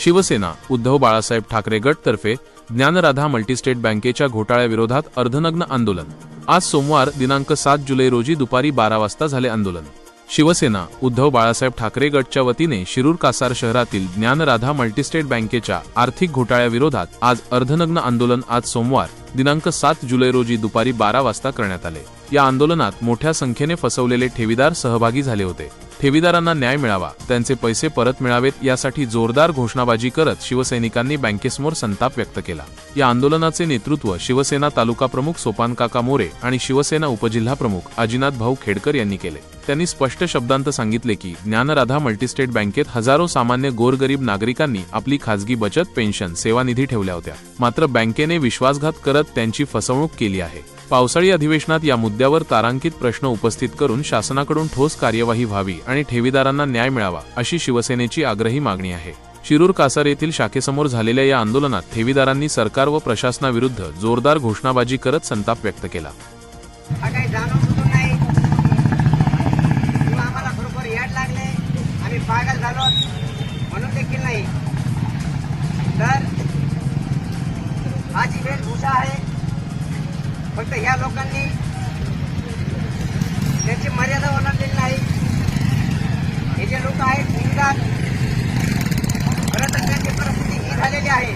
शिवसेना उद्धव बाळासाहेब ठाकरे गटतर्फे ज्ञानराधा मल्टीस्टेट बँकेच्या घोटाळ्याविरोधात अर्धनग्न आंदोलन. आज सोमवार दिनांक सात जुलै रोजी दुपारी बारा वाजता झाले आंदोलन. शिवसेना उद्धव बाळासाहेब ठाकरे गटच्या वतीने शिरूर कासार शहरातील ज्ञानराधा मल्टीस्टेट बँकेच्या आर्थिक घोटाळ्याविरोधात आज अर्धनग्न आंदोलन आज सोमवार दिनांक सात जुलै रोजी दुपारी बारा वाजता करण्यात आले. या आंदोलनात मोठ्या संख्येने फसवलेले ठेवीदार सहभागी झाले होते. ठेवीदारांना न्याय मिळावा त्यांचे पैसे परत मिळावेत यासाठी जोरदार घोषणाबाजी करत शिवसैनिकांनी बँकेसमोर संताप व्यक्त केला. या आंदोलनाचे नेतृत्व शिवसेना तालुका प्रमुख सोपान काका मोरे आणि शिवसेना उपजिल्हा प्रमुख अजिनाथ भाऊ खेडकर यांनी केले. त्यांनी स्पष्ट शब्दांत सांगितले की ज्ञानराधा मल्टीस्टेट बँकेत हजारो सामान्य गोरगरीब नागरिकांनी आपली खासगी बचत पेन्शन सेवानिधी ठेवल्या होत्या. मात्र बँकेने विश्वासघात करत त्यांची फसवणूक केली आहे. पावसाळी अधिवेशनात या मुद्द्यावर तारांकित प्रश्न उपस्थित करून शासनाकडून ठोस कार्यवाही व्हावी आणि ठेवीदारांना न्याय मिळावा अशी शिवसेनेची आग्रही मागणी आहे. शिरूर कासार येथील शाखेसमोर झालेल्या या आंदोलनात ठेवीदारांनी सरकार व प्रशासनाविरुद्ध जोरदार घोषणाबाजी करत संताप व्यक्त केला. नाही. म्हणून फक्त ह्या लोकांनी त्यांची मर्यादा ओलांडलेली नाही. हे जे लोक आहेत निघतात खरं तर त्यांची परिस्थिती ही झालेली आहे.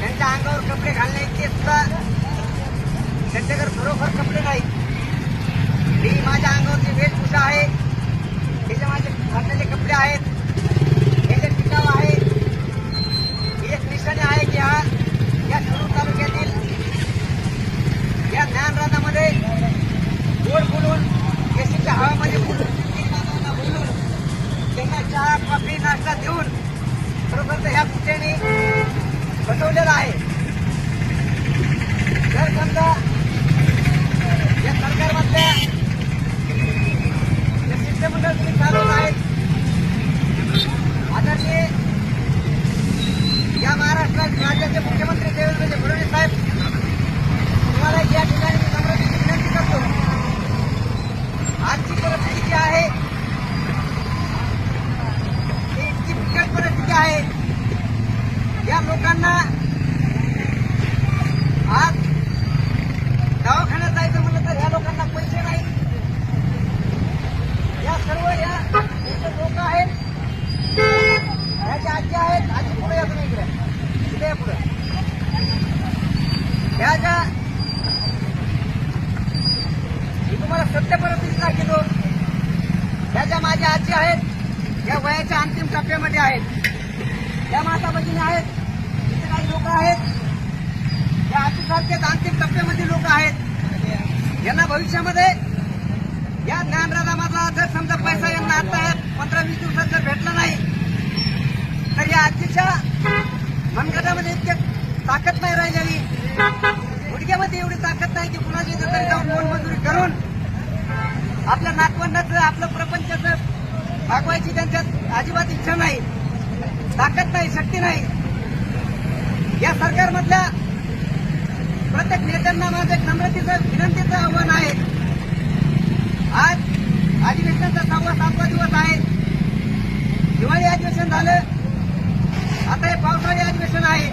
त्यांच्या अंगावर कपडे घालणे इतके सुद्धा त्यांच्याकडे खरोखर कपडे नाही मी माझ्या अंगावरची वेशभूषा आहे हे जे माझे घातलेले कपडे आहेत हे जे टिकाव आहे ही एक निशाणी आहे की हा या शिरूर तालुक्यातील या ज्ञानराधामध्ये गोड बोलून केसीच्या हवामध्ये बोलून कित्येकांना बोलून त्यांना चहा कॉफी नाश्ता देऊन खरोखर ह्या कुठेने बसवलेला आहे. जर समजा या सरकारमधल्या जे शिष्टमंडळ तुम्ही चालवत आहेत आदरणीय या महाराष्ट्रात राज्याचे मुख्यमंत्री देवेंद्र फडणवीस साहेब तुम्हाला या ठिकाणी मी नम्रतेची विनंती करतो आजची परिस्थिती जी आहे ती इतकी बिकट परिस्थिती आहे मुलांना आज दवाखान्यात जायचं म्हणलं तर ह्या लोकांना पैसे नाही या सर्व या लोक आहेत. ह्या आजी आहेत. आजी पुढे या तुम्ही इकडे. इकडे पुढे. ह्या ज्या मी तुम्हाला सत्य परिस्थिती दाखवतो ह्या ज्या माझ्या आजी आहेत. या वयाच्या अंतिम टप्प्यामध्ये आहेत. या माता भगिनी आहेत इथे काही लोक आहेत या आजीसारखेच अंतिम टप्प्यामध्ये लोक आहेत यांना भविष्यामध्ये या ज्ञानराधामाचा जर समजा पैसा यांना आता पंधरा वीस दिवसात जर भेटला नाही तर या आजीच्या मनगटामध्ये इतके ताकद नाही राहिलेली. गुडघ्यामध्ये एवढी ताकद नाही की कुणाची इथं तरी जाऊन करून आपल्या नातवंडाचं आपलं प्रपंचाचं भागवायची त्यांच्यात अजिबात इच्छा नाही ताकद नाही शक्ती नाही. या सरकारमधल्या नेत्यांना माझं एक नम्रतेचं विनंतीचं आव्हान आहे. आज अधिवेशनाचा सहावा सातवा दिवस आहे. दिवाळी अधिवेशन झालं. आता हे पावसाळी अधिवेशन आहे.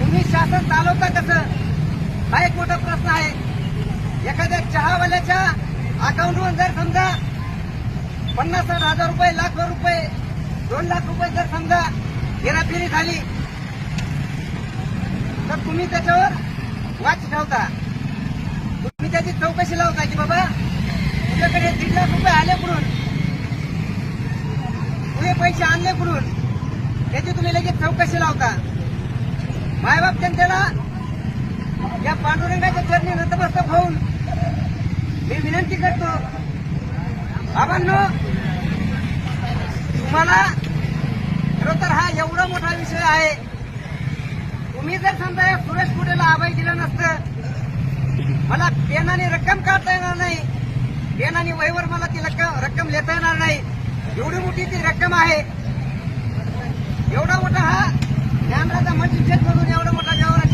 तुम्ही शासन चालवता कसं? हा एक मोठा प्रश्न आहे. एखाद्या चहावाल्याच्या अकाउंटवर जर समजा पन्नास साठ हजार रुपये लाख रुपये दोन लाख रुपये जर समजा हेराफेरी झाली तर तुम्ही त्याच्यावर वाच ठेवता. तुम्ही त्याची चौकशी लावता की बाबा तुझ्याकडे दीड लाख रुपये आले कुठून तुझे पैसे आणले कुठून त्याची तुम्ही लगेच चौकशी लावता. मायबाप त्यांच्याला या पांडुरंगाच्या चरणी नतमस्तक होऊन मी विनंती करतो बाबांनो तुम्हाला खरं तर हा एवढा मोठा विषय आहे. तुम्ही जर समजा या सुरेश कुटेला अभय दिलं नसतं? मला पेनाने रक्कम काढता येणार नाही. पेनाने वहीवर मला ती रक्कम रक्कम लेता येणार नाही. एवढी मोठी ती रक्कम आहे. एवढा मोठा हा ज्ञानराजा मंच मधून एवढा मोठा व्यवहार